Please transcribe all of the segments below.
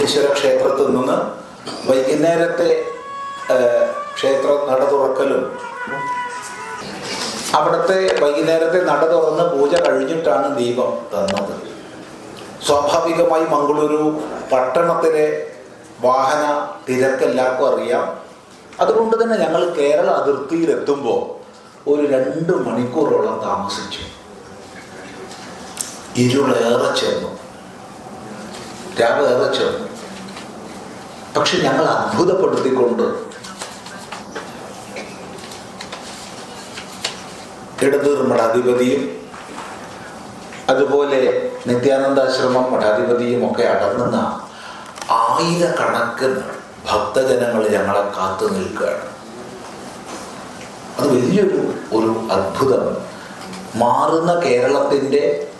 മാധ്യേശ്വര ക്ഷേത്രത്തിൽ നിന്ന് വൈകുന്നേരത്തെ ക്ഷേത്രം നട തുറക്കലും. അവിടുത്തെ വൈകുന്നേരത്തെ നട തുറന്ന് പൂജ കഴിഞ്ഞിട്ടാണ് ദീപം തന്നത്. സ്വാഭാവികമായി മംഗളൂരു പട്ടണത്തിലെ വാഹന തിരക്ക് എല്ലാവർക്കും അറിയാം. അതുകൊണ്ട് തന്നെ ഞങ്ങൾ കേരള അതിർത്തിയിലെത്തുമ്പോൾ ഒരു രണ്ട് മണിക്കൂറോളം താമസിച്ചു. ഇരുളേറെ ചെന്നു. രാവിലേറെ ചെന്നു. പക്ഷെ ഞങ്ങൾ അത്ഭുതപ്പെടുത്തിക്കൊണ്ട് ഇടതൂർ മഠാധിപതിയും അതുപോലെ നിത്യാനന്ദാശ്രമം മഠാധിപതിയും ഒക്കെ അടങ്ങുന്ന ആയിരക്കണക്കിന് ഭക്തജനങ്ങൾ ഞങ്ങളെ കാത്തു നിൽക്കുകയാണ്. അത് വലിയൊരു ഒരു അത്ഭുതം. മാറുന്ന കേരളത്തിന്റെ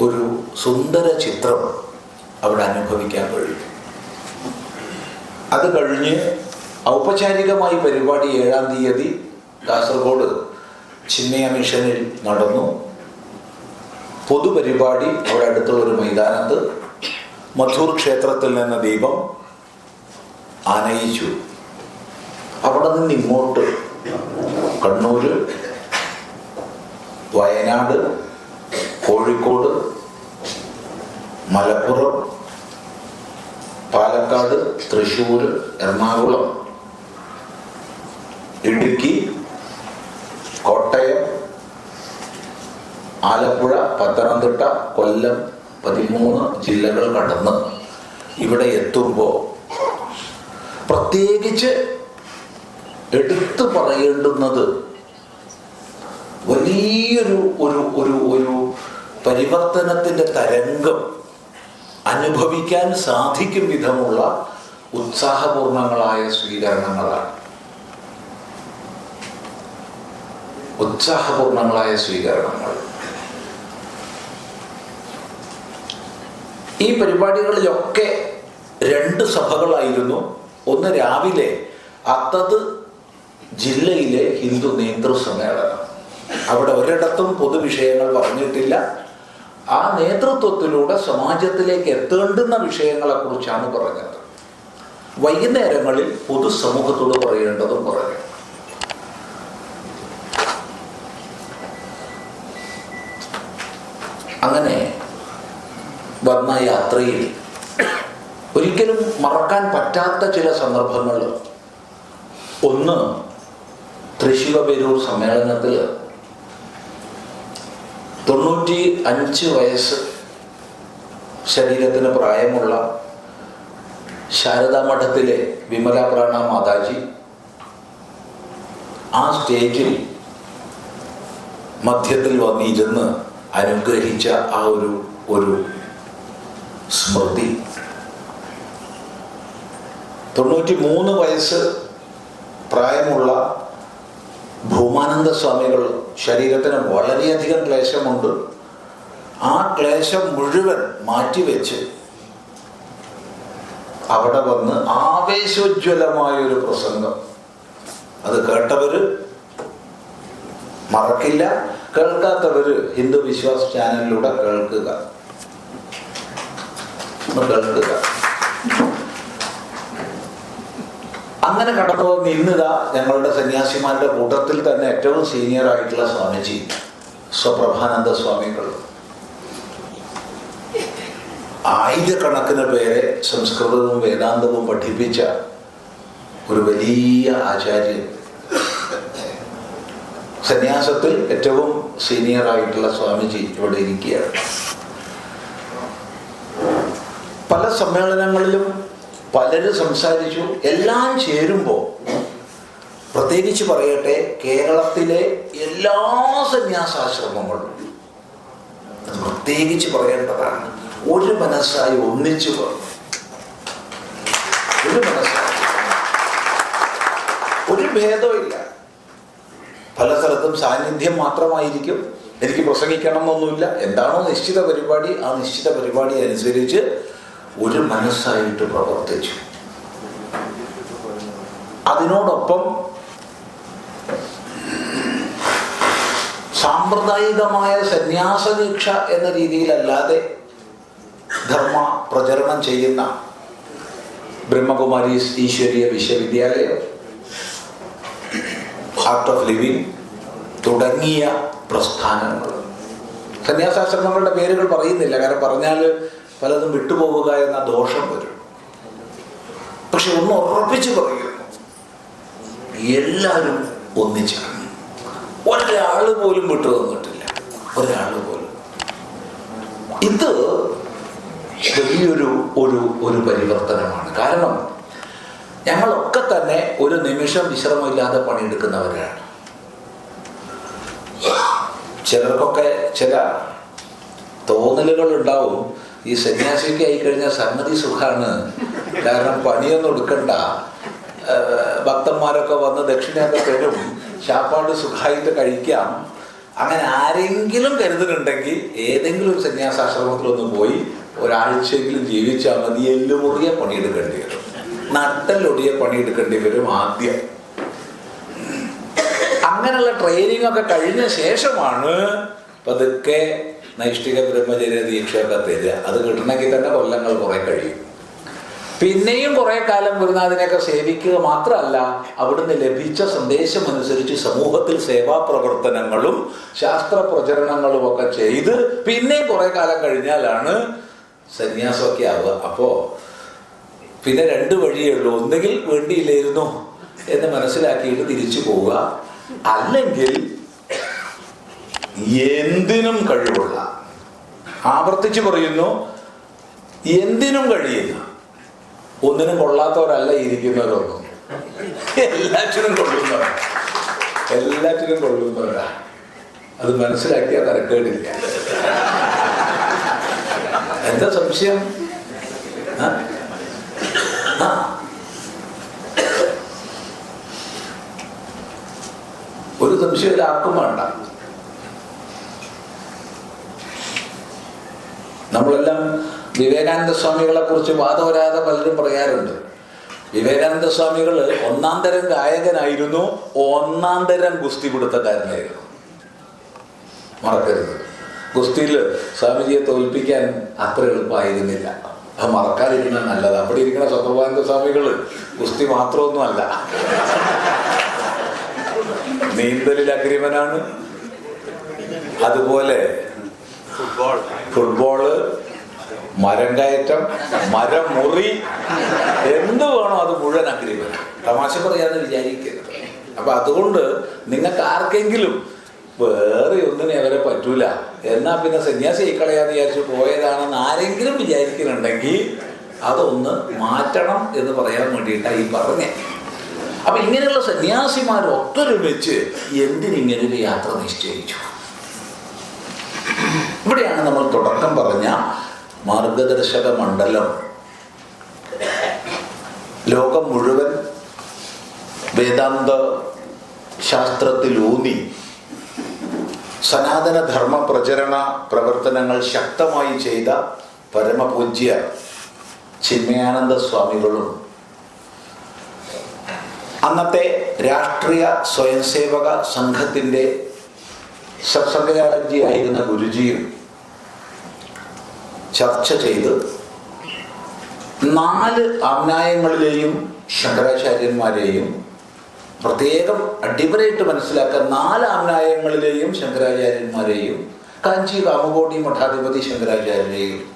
ഒരു സുന്ദര ചിത്രം അവിടെ അനുഭവിക്കാൻ കഴിയും. അത് കഴിഞ്ഞ് ഔപചാരികമായി പരിപാടി ഏഴാം തീയതി കാസർഗോഡ് ചിന്മയ മിഷനിൽ നടന്നു. പൊതുപരിപാടി അവിടെ അടുത്തുള്ള ഒരു മൈതാനത്ത്. മധൂർ ക്ഷേത്രത്തിൽ നിന്ന് ദീപം ആനയിച്ചു. അവിടെ നിന്ന് ഇങ്ങോട്ട് കണ്ണൂര് വയനാട് കോഴിക്കോട് മലപ്പുറം പാലക്കാട് തൃശ്ശൂർ എറണാകുളം ഇടുക്കി കോട്ടയം ആലപ്പുഴ പത്തനംതിട്ട കൊല്ലം പതിമൂന്ന് ജില്ലകൾ കടന്ന് ഇവിടെ എത്തുമ്പോൾ പ്രത്യേകിച്ച് എടുത്തു പറയേണ്ടുന്നത് വലിയൊരു ഒരു ഒരു ഒരു പരിവർത്തനത്തിന്റെ തരംഗം അനുഭവിക്കാൻ സാധിക്കും വിധമുള്ള ഉത്സാഹപൂർണങ്ങളായ സ്വീകരണങ്ങളാണ്. ഉത്സാഹപൂർണങ്ങളായ സ്വീകരണങ്ങൾ. ഈ പരിപാടികളിലൊക്കെ രണ്ട് സഭകളായിരുന്നു. ഒന്ന് രാവിലെ അതത് ജില്ലയിലെ ഹിന്ദു നേതൃസമ്മേളനം. അവിടെ ഒരിടത്തും പൊതുവിഷയങ്ങൾ പറഞ്ഞിട്ടില്ല. ആ നേതൃത്വത്തിലൂടെ സമാജത്തിലേക്ക് എത്തേണ്ടുന്ന വിഷയങ്ങളെ കുറിച്ചാണ് പറഞ്ഞത്. വൈകുന്നേരങ്ങളിൽ പൊതുസമൂഹത്തോട് പറയേണ്ടതും പറഞ്ഞു അങ്ങനെ വന്ന യാത്രയിൽ ഒരിക്കലും മറക്കാൻ പറ്റാത്ത ചില സന്ദർഭങ്ങൾ. ഒന്ന് തൃശ്ശിവപേരൂർ സമ്മേളനത്തിൽ തൊണ്ണൂറ്റി അഞ്ച് വയസ്സ് ശരീരത്തിന് പ്രായമുള്ള ശാരദാ മഠത്തിലെ വിമല പ്രാണ മാതാജി ആ സ്റ്റേജിൽ മധ്യത്തിൽ വന്നിരുന്ന് അനുഗ്രഹിച്ച ആ ഒരു ഒരു സ്മൃതി. തൊണ്ണൂറ്റി മൂന്ന് വയസ്സ് പ്രായമുള്ള ഭൂമാനന്ദ സ്വാമികൾ ശരീരത്തിന് വളരെയധികം ക്ലേശമുണ്ട്. ആ ക്ലേശം മുഴുവൻ മാറ്റിവെച്ച് അവിടെ വന്ന് ആവേശോജ്വലമായ ഒരു പ്രസംഗം. അത് കേട്ടവര് മറക്കില്ല. കേൾക്കാത്തവര് ഹിന്ദു വിശ്വാസ് ചാനലിലൂടെ കേൾക്കുക. കേൾക്കുക. അങ്ങനെ കടന്നു വന്ന് ഇന്നിതാ ഞങ്ങളുടെ സന്യാസിമാരുടെ കൂട്ടത്തിൽ തന്നെ ഏറ്റവും സീനിയർ ആയിട്ടുള്ള സ്വാമിജി സ്വപ്രഭാനന്ദ സ്വാമികൾ. ആയിരക്കണക്കിന് പേരെ സംസ്കൃതവും വേദാന്തവും പഠിപ്പിച്ച ഒരു വലിയ ആചാര്യൻ സന്യാസത്തിൽ ഏറ്റവും സീനിയറായിട്ടുള്ള സ്വാമിജി ഇവിടെ ഇരിക്കുകയാണ്. പല സമ്മേളനങ്ങളിലും പലരും സംസാരിച്ചു എല്ലാം ചേരുമ്പോൾ പ്രത്യേകിച്ച് പറയട്ടെ കേരളത്തിലെ എല്ലാ സന്യാസാശ്രമങ്ങളും പ്രത്യേകിച്ച് പറയേണ്ടതാണ്. ഒരു മനസ്സായി ഒന്നിച്ചു പോകുന്നു ഒരു മനസ്സായി. ഒരു ഭേദമില്ല. പല സ്ഥലത്തും സാന്നിധ്യം മാത്രമായിരിക്കും. എനിക്ക് പ്രസംഗിക്കണം എന്നൊന്നുമില്ല എന്താണോ നിശ്ചിത പരിപാടി ആ നിശ്ചിത പരിപാടി അനുസരിച്ച് ഒരു മനസ്സായിട്ട് പ്രവർത്തിച്ചു. അതിനോടൊപ്പം സാമ്പ്രദായികമായ സന്യാസ ദീക്ഷ എന്ന രീതിയിലല്ലാതെ ധർമ്മ പ്രചരണം ചെയ്യുന്ന ബ്രഹ്മകുമാരി ഈശ്വരീയ വിശ്വവിദ്യാലയം ആർട്ട് ഓഫ് ലിവിങ് തുടങ്ങിയ പ്രസ്ഥാനങ്ങൾ. സന്യാസാശ്രമങ്ങളുടെ പേരുകൾ പറയുന്നില്ല. കാരണം പറഞ്ഞാൽ പലതും വിട്ടുപോവുക എന്ന ദോഷം വരും. പക്ഷെ ഒന്ന് ഉറപ്പിച്ച് പറയുന്നു. എല്ലാവരും ഒന്നിച്ചാണ്. ഒരാൾ പോലും വിട്ടു തന്നിട്ടില്ല. ഒരാൾ പോലും. ഇത് ഒരു ഒരു പരിവർത്തനമാണ്. കാരണം ഞങ്ങളൊക്കെ തന്നെ ഒരു നിമിഷം വിശ്രമമില്ലാതെ പണിയെടുക്കുന്നവരാണ്. ചിലർക്കൊക്കെ ചില തോന്നലുകൾ ഉണ്ടാവും ഈ സന്യാസിക്ക് ആയിക്കഴിഞ്ഞാൽ സംഗതി സുഖാണ്. കാരണം പണിയൊന്നും എടുക്കണ്ട. ഭക്തന്മാരൊക്കെ വന്ന് ദക്ഷിണയൊക്കെ തരും. ശാപ്പാട് സുഖമായിട്ട് കഴിക്കാം. അങ്ങനെ ആരെങ്കിലും കരുതുന്നുണ്ടെങ്കിൽ ഏതെങ്കിലും ഒരു സന്യാസാശ്രമത്തിലൊന്ന് പോയി ഒരാഴ്ചയെങ്കിലും ജീവിച്ചാൽ മതി എല്ലുമുറിയ പണിയെടുക്കേണ്ടി വരും. നട്ടലൊടിയ പണിയെടുക്കേണ്ടി വരും ആദ്യം. അങ്ങനെയുള്ള ട്രെയിനിങ് ഒക്കെ കഴിഞ്ഞ ശേഷമാണ് പതുക്കെ നൈഷ്ഠിക ബ്രഹ്മചര്യ ദീക്ഷയൊക്കെ തരിക. അത് കിട്ടണമെങ്കിൽ തന്നെ കൊല്ലങ്ങൾ കുറെ കഴിയും. പിന്നെയും കുറെ കാലം ഗുരുനാഥിനെയൊക്കെ സേവിക്കുക മാത്രമല്ല അവിടുന്ന് ലഭിച്ച സന്ദേശം അനുസരിച്ച് സമൂഹത്തിൽ സേവാ പ്രവർത്തനങ്ങളും ശാസ്ത്ര പ്രചരണങ്ങളും ഒക്കെ ചെയ്ത് പിന്നെയും കുറെ കാലം കഴിഞ്ഞാലാണ് സന്യാസമൊക്കെ ആവുക. അപ്പോ പിന്നെ രണ്ട് വഴിയേ ഉള്ളൂ. ഒന്നുകിൽ വേണ്ടിയില്ലായിരുന്നു എന്ന് മനസ്സിലാക്കിയിട്ട് തിരിച്ചു പോവുക. അല്ലെങ്കിൽ എന്തിനും കഴിവുള്ള ആവർത്തിച്ച് പറയുന്നു എന്തിനും കഴിയുന്ന ഒന്നിനും കൊള്ളാത്തവരല്ല ഇരിക്കുന്നവരൊന്നും. എല്ലാറ്റിനും കൊള്ളുന്നവരാ. എല്ലാറ്റിനും കൊള്ളുന്നവരാ. അത് മനസ്സിലാക്കിയാൽ തരക്കേടില്ല. എന്താ സംശയം? ഒരു സംശയം ആർക്കും വേണ്ട. നമ്മളെല്ലാം വിവേകാനന്ദ സ്വാമികളെ കുറിച്ച് വാദവരാതെ പലരും പറയാറുണ്ട്. വിവേകാനന്ദ സ്വാമികൾ ഒന്നാം തരം ഗായകനായിരുന്നു ഒന്നാം തരം ഗുസ്തി കൊടുത്തക്കാരനായിരുന്നു മറക്കരുത്. ഗുസ്തിയിൽ സ്വാമിജിയെ തോൽപ്പിക്കാൻ അത്ര എളുപ്പമായിരുന്നില്ല. അത് മറക്കാതിരിക്കുന്ന നല്ലത്. അവിടെ ഇരിക്കുന്ന സത്യഭാനന്ദ സ്വാമികൾ ഗുസ്തി മാത്രമൊന്നുമല്ല. നീന്തലിൽ അഗ്രിമനാണ്. അതുപോലെ ഫുട്ബോൾ. ഫുട്ബോൾ മരം കയറ്റം മരം മുറി എന്ത് വേണോ അത് മുഴുവൻ അഗ്രിമൻ തമാശ പറയാന്ന് വിചാരിക്കരുത്. അപ്പൊ അതുകൊണ്ട് നിങ്ങൾക്ക് ആർക്കെങ്കിലും വേറെ ഒന്നിനെ അവരെ പറ്റൂല. എന്നാ പിന്നെ സന്യാസി കളയാന്ന് വിചാരിച്ച് പോയതാണെന്ന് ആരെങ്കിലും വിചാരിക്കുന്നുണ്ടെങ്കിൽ അതൊന്ന് മാറ്റണം എന്ന് പറയാൻ വേണ്ടിയിട്ടാണ് ഈ പറഞ്ഞേ. അപ്പൊ ഇങ്ങനെയുള്ള സന്യാസിമാർ വെച്ച് എന്തിനിങ്ങനെ ഒരു യാത്ര നിശ്ചയിച്ചു? ഇവിടെയാണ് നമ്മൾ തുടക്കം പറഞ്ഞ മാർഗദർശക മണ്ഡലം. ലോകം മുഴുവൻ വേദാന്ത ശാസ്ത്രത്തിലൂന്നി സനാതന ധർമ്മ പ്രചരണ പ്രവർത്തനങ്ങൾ ശക്തമായി ചെയ്ത പരമപൂജ്യ ചിന്മയാനന്ദ സ്വാമികളും അന്നത്തെ രാഷ്ട്രീയ സ്വയംസേവക സംഘത്തിന്റെ ആയിരുന്ന ഗുരുജിയും ചർച്ച ചെയ്ത് നാല് ആമ്നായങ്ങളിലെയും ശങ്കരാചാര്യന്മാരെയും പ്രത്യേകം അടിപരായിട്ട് മനസ്സിലാക്കാൻ നാല് ആമ്നായങ്ങളിലെയും ശങ്കരാചാര്യന്മാരെയും കാഞ്ചി കാമകോടി മഠാധിപതി ശങ്കരാചാര്യരെയും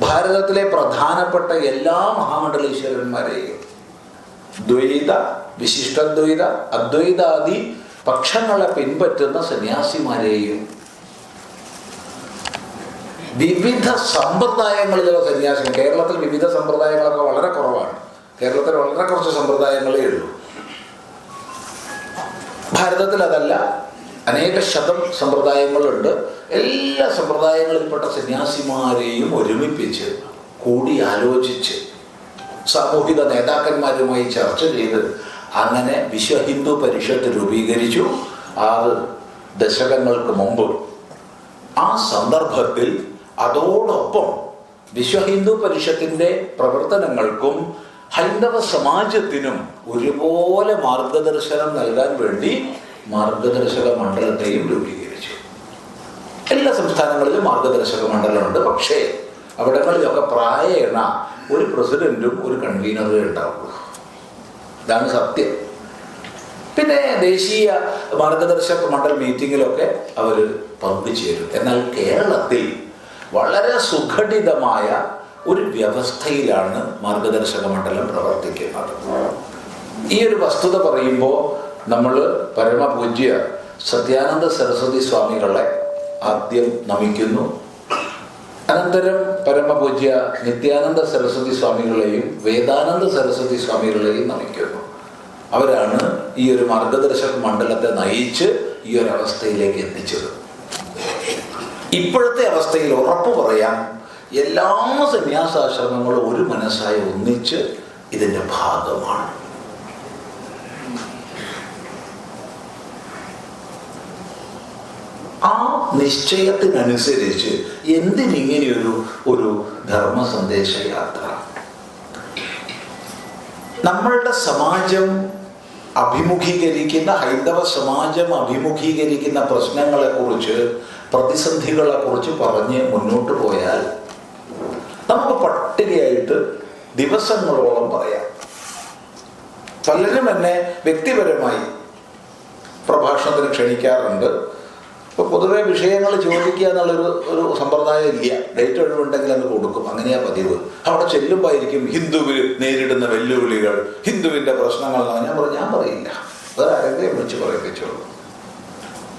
ഭാരതത്തിലെ പ്രധാനപ്പെട്ട എല്ലാ മഹാമണ്ഡലീശ്വരന്മാരെയും. ദ്വൈത വിശിഷ്ടദ്വൈത അദ്വൈതാദി പക്ഷങ്ങളെ പിൻപറ്റുന്ന സന്യാസിമാരെയും. വിവിധ സമ്പ്രദായങ്ങളിലുള്ള സന്യാസികൾ കേരളത്തിൽ വിവിധ സമ്പ്രദായങ്ങളൊക്കെ വളരെ കുറവാണ്. കേരളത്തിൽ വളരെ കുറച്ച് സമ്പ്രദായങ്ങളേ ഉള്ളൂ. ഭാരതത്തിൽ അതല്ല അനേക ശതം സമ്പ്രദായങ്ങളുണ്ട്. എല്ലാ സമ്പ്രദായങ്ങളിൽപ്പെട്ട സന്യാസിമാരെയും ഒരുമിപ്പിച്ച് കൂടി ആലോചിച്ച് സാമൂഹിക നേതാക്കന്മാരുമായി ചർച്ച ചെയ്ത് അങ്ങനെ വിശ്വ ഹിന്ദു പരിഷത്ത് രൂപീകരിച്ചു. ആറ് ദശകങ്ങൾക്ക് മുമ്പ്. ആ സന്ദർഭത്തിൽ അതോടൊപ്പം വിശ്വ ഹിന്ദു പരിഷത്തിന്റെ പ്രവർത്തനങ്ങൾക്കും ഹൈന്ദവ സമാജത്തിനും ഒരുപോലെ മാർഗദർശനം നൽകാൻ വേണ്ടി മാർഗദർശക മണ്ഡലത്തെയും രൂപീകരിച്ചു. എല്ലാ സംസ്ഥാനങ്ങളിലും മാർഗദർശക മണ്ഡലമുണ്ട്. പക്ഷേ അവിടങ്ങളിലൊക്കെ പ്രായേണ ഒരു പ്രസിഡന്റും ഒരു കൺവീനറും ഉണ്ടാവുള്ളൂ. ഇതാണ് സത്യം. പിന്നെ ദേശീയ മാർഗദർശക മണ്ഡൽ മീറ്റിങ്ങിലൊക്കെ അവർ പങ്കുചേരും. എന്നാൽ കേരളത്തിൽ വളരെ സുഘടിതമായ ഒരു വ്യവസ്ഥയിലാണ് മാർഗദർശക മണ്ഡലം പ്രവർത്തിക്കുന്നത്. ഈ ഒരു വസ്തുത പറയുമ്പോൾ നമ്മൾ പരമപൂജ്യ സത്യാനന്ദ സരസ്വതി സ്വാമികളെ ആദ്യം നമിക്കുന്നു. അനന്തരം പരമപൂജ്യ നിത്യാനന്ദ സരസ്വതി സ്വാമികളെയും വേദാനന്ദ സരസ്വതി സ്വാമികളെയും നമിക്കുന്നു. അവരാണ് ഈ ഒരു മാർഗദർശക മണ്ഡലത്തെ നയിച്ച് ഈ ഒരു അവസ്ഥയിലേക്ക് എത്തിച്ചത്. ഇപ്പോഴത്തെ അവസ്ഥയിൽ ഉറപ്പു പറയാം എല്ലാ സന്യാസാശ്രമങ്ങളും ഒരു മനസ്സായി ഒന്നിച്ച് ഇതിന്റെ ഭാഗമാണ് ആ നിശ്ചയത്തിനനുസരിച്ച് എന്തിനിങ്ങനെയൊരു ഒരു ധർമ്മ സന്ദേശ യാത്ര? നമ്മളുടെ സമാജം അഭിമുഖീകരിക്കുന്ന ഹൈന്ദവ സമാജം അഭിമുഖീകരിക്കുന്ന പ്രശ്നങ്ങളെക്കുറിച്ച് പ്രതിസന്ധികളെക്കുറിച്ച് പറഞ്ഞ് മുന്നോട്ട് പോയാൽ നമുക്ക് പട്ടികയായിട്ട് ദിവസങ്ങളോളം പറയാം. പലരും എന്നെ വ്യക്തിപരമായി പ്രഭാഷണത്തിന് ക്ഷണിക്കാറുണ്ട്. ഇപ്പോൾ പൊതുവെ വിഷയങ്ങൾ ചോദിക്കുക എന്നുള്ളൊരു ഒരു സമ്പ്രദായം ഇല്ല. ഡേറ്റ് ഒഴിവുണ്ടെങ്കിൽ അത് കൊടുക്കും. അങ്ങനെയാ പതിവ്. അവിടെ ചെല്ലുമ്പോയിരിക്കും ഹിന്ദുവിൽ നേരിടുന്ന വെല്ലുവിളികൾ ഹിന്ദുവിന്റെ പ്രശ്നങ്ങൾ ഞാൻ പറഞ്ഞു ഞാൻ പറയില്ല. വേറെ ആരെങ്കിലും വിളിച്ച് പറയിപ്പിച്ചോളൂ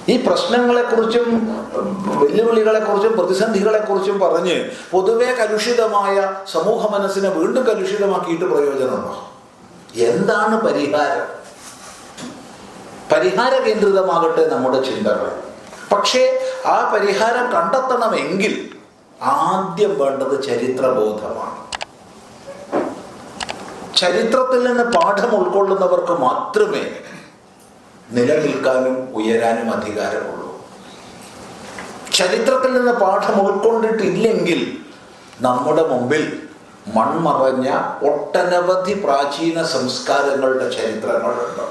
ഈ പ്രശ്നങ്ങളെക്കുറിച്ചും വെല്ലുവിളികളെക്കുറിച്ചും പ്രതിസന്ധികളെക്കുറിച്ചും പറഞ്ഞ് പൊതുവെ കലുഷിതമായ സമൂഹ മനസ്സിനെ വീണ്ടും കലുഷിതമാക്കിയിട്ട് പ്രയോജനമുണ്ടോ? എന്താണ് പരിഹാരം? പരിഹാര കേന്ദ്രിതമാകട്ടെ നമ്മുടെ ചിന്തകൾ. പക്ഷേ ആ പരിഹാരം കണ്ടെത്തണമെങ്കിൽ ആദ്യം വേണ്ടത് ചരിത്രബോധമാണ്. ചരിത്രത്തിൽ നിന്ന് പാഠം ഉൾക്കൊള്ളുന്നവർക്ക് മാത്രമേ നിലനിൽക്കാനും ഉയരാനും അധികാരമുള്ളൂ. ചരിത്രത്തിൽ നിന്ന് പാഠം ഉൾക്കൊണ്ടിട്ടില്ലെങ്കിൽ നമ്മുടെ മുമ്പിൽ മൺമറഞ്ഞ ഒട്ടനവധി പ്രാചീന സംസ്കാരങ്ങളുടെ ചരിത്രങ്ങളുണ്ട്.